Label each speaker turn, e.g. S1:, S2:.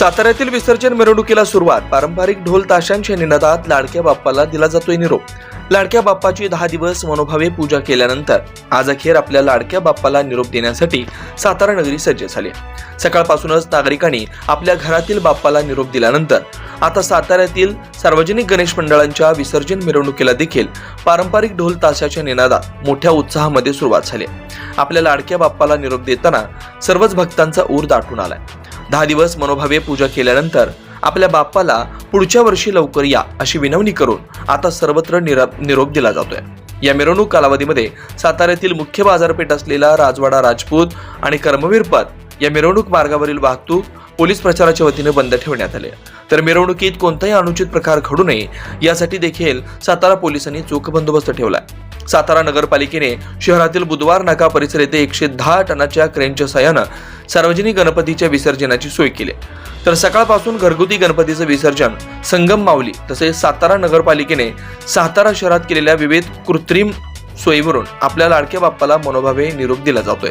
S1: साताऱ्यातील विसर्जन मिरवणुकीला सुरुवात. पारंपरिक ढोल ताशांच्या निनादात लाडक्या बाप्पाला दिला जातोय निरोप. लाडक्या बाप्पाची दहा दिवस मनोभावे पूजा केल्यानंतर आज अखेर आपल्या लाडक्या बाप्पाला निरोप देण्यासाठी सातारा नगरी सज्ज झाली. सकाळपासूनच नागरिकांनी आपल्या घरातील बाप्पाला निरोप दिल्यानंतर आता साताऱ्यातील सार्वजनिक गणेश मंडळांच्या विसर्जन मिरवणुकीला देखील पारंपरिक ढोल ताशाच्या निनादात मोठ्या उत्साहामध्ये सुरुवात झाली. आपल्या लाडक्या बाप्पाला निरोप देताना सर्वच भक्तांचा ऊर दाटून आलाय. दहा दिवस मनोभावे पूजा केल्यानंतर आपल्या बाप्पाला पुढच्या वर्षी लवकर या अशी विनवणी करून आता सर्वत्र निरा- निरोप दिला जातोय. या मिरवणूक कालावधीमध्ये साताऱ्यातील मुख्य बाजारपेठ असलेला राजवाडा राजपूत आणि कर्मवीरपद या मिरवणूक मार्गावरील वाहतूक पोलीस प्रचाराच्या वतीने बंद ठेवण्यात आले. तर मिरवणुकीत कोणताही अनुचित प्रकार घडू नये यासाठी देखील सातारा पोलिसांनी चोख बंदोबस्त ठेवलाय. सातारा नगरपालिकेने शहरातील बुधवार नाका परिसर येथे एकशे दहा टनाच्या क्रेनच्या सहाय्यानं सार्वजनिक गणपतीच्या विसर्जनाची सोय केली. तर सकाळपासून घरगुती गणपतीचं विसर्जन संगम माऊली तसेच सातारा नगरपालिकेने सातारा शहरात केलेल्या विविध कृत्रिम सोयीवरून आपल्या लाडक्या बाप्पाला मनोभावे निरोप दिला जातोय.